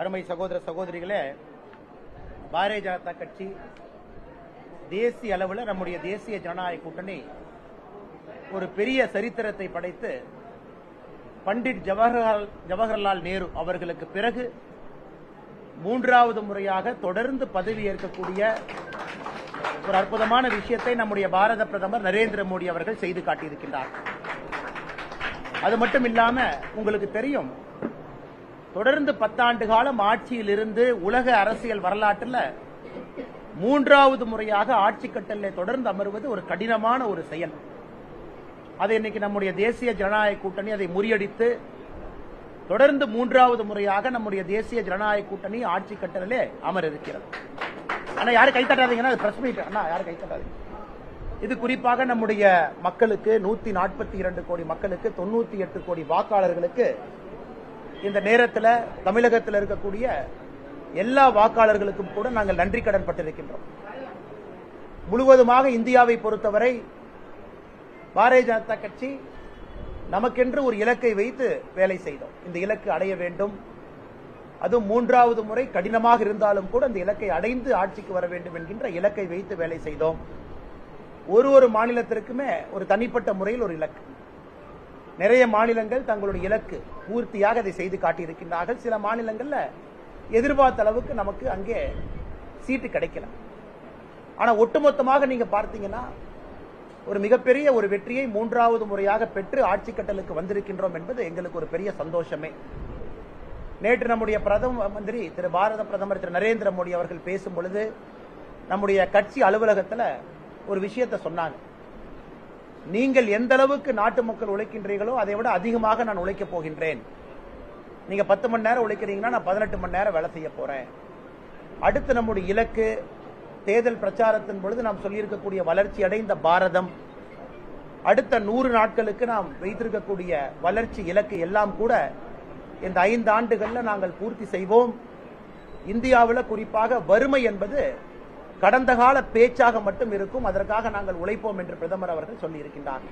அருமை சகோதர சகோதரிகளே பாரதிய ஜனதா கட்சி தேசிய அளவில் நம்முடைய தேசிய ஜனநாயக கூட்டணி ஒரு பெரிய சரித்திரத்தை படைத்து பண்டிட் ஜவஹர்லால் ஜவஹர்லால் நேரு அவர்களுக்கு பிறகு மூன்றாவது முறையாக தொடர்ந்து பதவி ஏற்கக்கூடிய ஒரு அற்புதமான விஷயத்தை நம்முடைய பாரத பிரதமர் நரேந்திர மோடி அவர்கள் செய்து காட்டியிருக்கின்றார். அது மட்டும் இல்லாம உங்களுக்கு தெரியும் தொடர்ந்து பத்தாண்டு காலம் ஆட்சியில் இருந்து உலக அரசியல் வரலாற்றில் மூன்றாவது முறையாக ஆட்சி கட்டளை தொடர்ந்து அமர்வது ஒரு கடினமான ஒரு செயல். அதை இன்னைக்கு நம்முடைய தேசிய ஜனநாயக கூட்டணி அதை முறியடித்து தொடர்ந்து மூன்றாவது முறையாக நம்முடைய தேசிய ஜனநாயக கூட்டணி ஆட்சி கட்டளிலே அமர் இருக்கிறது ஆனா யாரும் கைத்தட்டாதீங்கன்னா அது பிரஸ் மீட் அண்ணா யாரும் கைத்தட்டாதீங்க இது குறிப்பாக நம்முடைய மக்களுக்கு நூத்தி நாற்பத்தி இரண்டு கோடி மக்களுக்கு தொண்ணூத்தி எட்டு கோடி வாக்காளர்களுக்கு இந்த நேரத்தில் தமிழகத்தில் இருக்கக்கூடிய எல்லா வாக்காளர்களுக்கும் கூட நாங்கள் நன்றி கடன் பட்டிருக்கின்றோம் முழுவதுமாக இந்தியாவை பொறுத்தவரை பாரதிய ஜனதா கட்சி நமக்கென்று ஒரு இலக்கை வைத்து வேலை செய்தோம். இந்த இலக்கு அடைய வேண்டும். அதுவும் மூன்றாவது முறை கடினமாக இருந்தாலும் கூட அந்த இலக்கை அடைந்து ஆட்சிக்கு வர வேண்டும் என்கின்ற இலக்கை வைத்து வேலை செய்தோம். ஒரு ஒரு மாநிலத்திற்குமே ஒரு தனிப்பட்ட முறையில் ஒரு இலக்கு. நிறைய மாநிலங்கள் தங்களுடைய இலக்கு பூர்த்தியாக அதை செய்து காட்டியிருக்கின்றார்கள். சில மாநிலங்களில் எதிர்பார்த்த அளவுக்கு நமக்கு அங்கே சீட்டு கிடைக்கல. ஆனால் ஒட்டுமொத்தமாக நீங்கள் பார்த்தீங்கன்னா ஒரு மிகப்பெரிய ஒரு வெற்றியை மூன்றாவது முறையாக பெற்று ஆட்சி கட்டலுக்கு வந்திருக்கின்றோம் என்பது எங்களுக்கு ஒரு பெரிய சந்தோஷமே. நேற்று நம்முடைய பிரதம மந்திரி திரு பாரத பிரதமர் திரு நரேந்திர மோடி அவர்கள் பேசும் பொழுது நம்முடைய கட்சி அலுவலகத்தில் ஒரு விஷயத்தை சொன்னாங்க. நீங்கள் எந்த அளவுக்கு நாட்டு மக்கள் உழைக்கின்றீர்களோ அதை விட அதிகமாக நான் உழைக்கப் போகின்றேன். நீங்க பத்து மணி நேரம் உழைக்கிறீங்கன்னா நான் பதினெட்டு மணி நேரம் வேலை செய்ய போறேன். அடுத்து நம்முடைய இலக்கு தேர்தல் பிரச்சாரத்தின் பொழுது நாம் சொல்லியிருக்கக்கூடிய வளர்ச்சி அடைந்த பாரதம். அடுத்த நூறு நாட்களுக்கு நாம் வைத்திருக்கக்கூடிய வளர்ச்சி இலக்கு எல்லாம் கூட இந்த ஐந்து ஆண்டுகளில் நாங்கள் பூர்த்தி செய்வோம். இந்தியாவில் குறிப்பாக வறுமை என்பது கடந்த கால பேச்சாக மட்டும் இருக்கும் அதற்காக நாங்கள் உழைப்போம் என்று பிரதமர் அவர்கள் சொல்லியிருக்கின்றார்